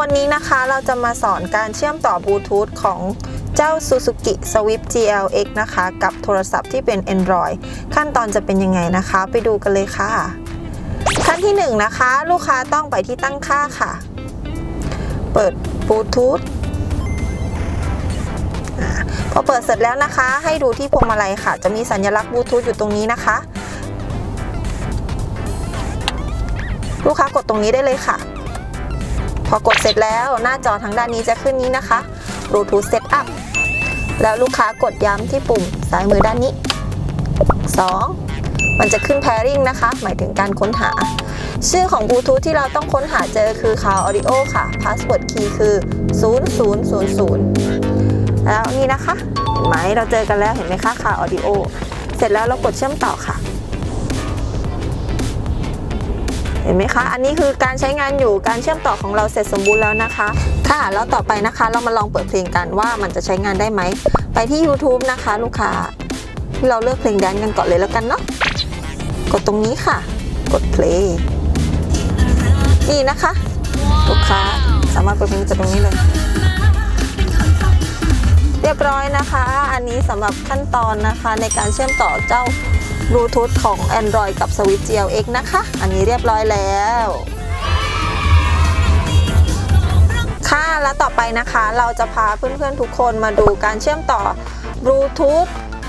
วันนี้นะคะเราจะมาสอนการเชื่อมต่อบลูทูธของเจ้า Suzuki Swift GLX นะคะ กับโทรศัพท์ที่เป็น Android ขั้นตอนจะเป็นยังไงนะคะ ไปดูกันเลยค่ะ ขั้นที่1นงนะคะ ลูกค้าต้องไปที่ตั้งค่าค่ะ เปิดบลูทูธพอเปิดเสร็จแล้วนะคะ ให้ดูที่พวงมาลัยค่ะ จะมีสัญลักษณ์บลูทูธอยู่ตรงนี้นะคะ ลูกค้ากดตรงนี้ได้เลยค่ะ พอกดเสร็จแล้วหน้าจอทางด้านนี้จะขึ้นนี้นะคะ Bluetooth Setup แล้วลูกค้ากดย้ำที่ปุ่มซ้ายมือด้านนี้ 2. มันจะขึ้น pairing นะคะ หมายถึงการค้นหา ชื่อของบลูทูธที่เราต้องค้นหาเจอคือ Cloud Audio ค่ะ Password key คือ 0000 แล้วนี่นะคะ เห็นไหมเราเจอกันแล้วเห็นไหมคะ Cloud Audio เสร็จแล้วเรากดเชื่อมต่อค่ะ ห็นไหมคะ อันนี้คือการใช้งานอยู่การเชื่อมต่อของเราเสร็จสมบูรณ์แล้วนะคะ ค่ะ แล้วต่อไปนะคะ เรามาลองเปิดเพลงกันว่ามันจะใช้งานได้ไหม ไปที่ YouTube นะคะ ลูกค้า เราเลือกเพลงแดนซ์กันก่อนเลยแล้วกันเนาะ กดตรงนี้ค่ะ กด play นี่นะคะ ลูกค้าสามารถเปิดเพลงจากตรงนี้เลย เรียบร้อยนะคะ อันนี้สำหรับขั้นตอนนะคะในการเชื่อมต่อเจ้า บลูทูธของ Android กับ Switch GLX นะคะ อันนี้เรียบร้อยแล้วค่ะแล้วต่อไปนะคะ เราจะพาเพื่อนๆทุกคนมาดูการเชื่อมต่อบลูทูธ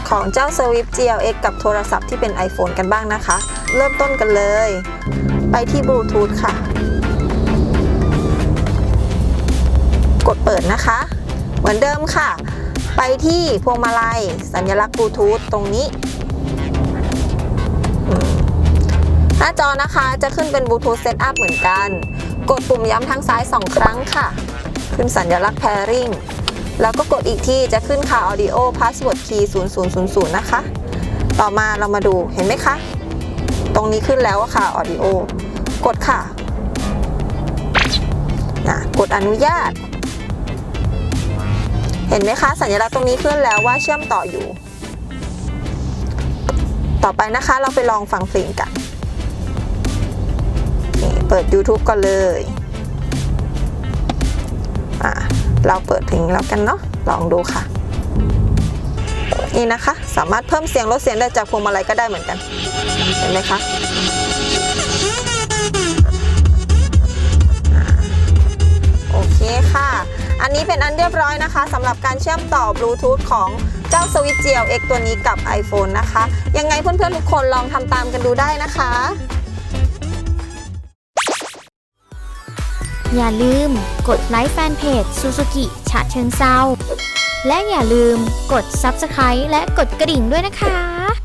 ของเจ้า Swift GLX กับโทรศัพท์ที่เป็น iPhone กันบ้างนะคะ เริ่มต้นกันเลย ไปที่บลูทูธค่ะ กดเปิดนะคะ เหมือนเดิมค่ะ ไปที่พวงมาลัย สัญลักษณ์บลูทูธตรงนี้าจอนะคะจะขึ้นเป็น Bluetooth Setup เหมือนกัน กดปุ่มย้ำทางซ้าย 2 ครั้งค่ะ ขึ้นสัญลักษณ์ Pairing แล้วก็กดอีกที่จะขึ้นค่ะ Audio Password Key 0000 นะคะ ต่อมาเรามาดูเห็นไหมคะ ตรงนี้ขึ้นแล้วค่ะ Audio กดค่ะนะกดอนุญาต เห็นไหมคะ สัญลักษณ์ตรงนี้ขึ้นแล้วว่าเชื่อมต่ออยู่ ต่อไปนะคะเราไปลองฟังเพลงกัน เปิด YouTube ก่อนเลย อ่าเราเปิดเพลงแล้วกันเนาะ ลองดูค่ะ นี่นะคะ สามารถเพิ่มเสียงลดเสียงได้จากพวงมาลัยก็ได้เหมือนกัน เห็นไหมคะโอเคค่ะ อันนี้เป็นอันเรียบร้อยนะคะสำหรับการเชื่อมต่อบลูทูธของเจ้า Switch GLX ตัวนี้กับ iPhone นะคะ ยังไงเพื่อนๆทุกคนลองทำตามกันดูได้นะคะ อย่าลืมกดไลค์แฟนเพจ Suzuki ฉะเชิงเซาและอย่าลืมกด Subscribe และกดกระดิ่งด้วยนะคะ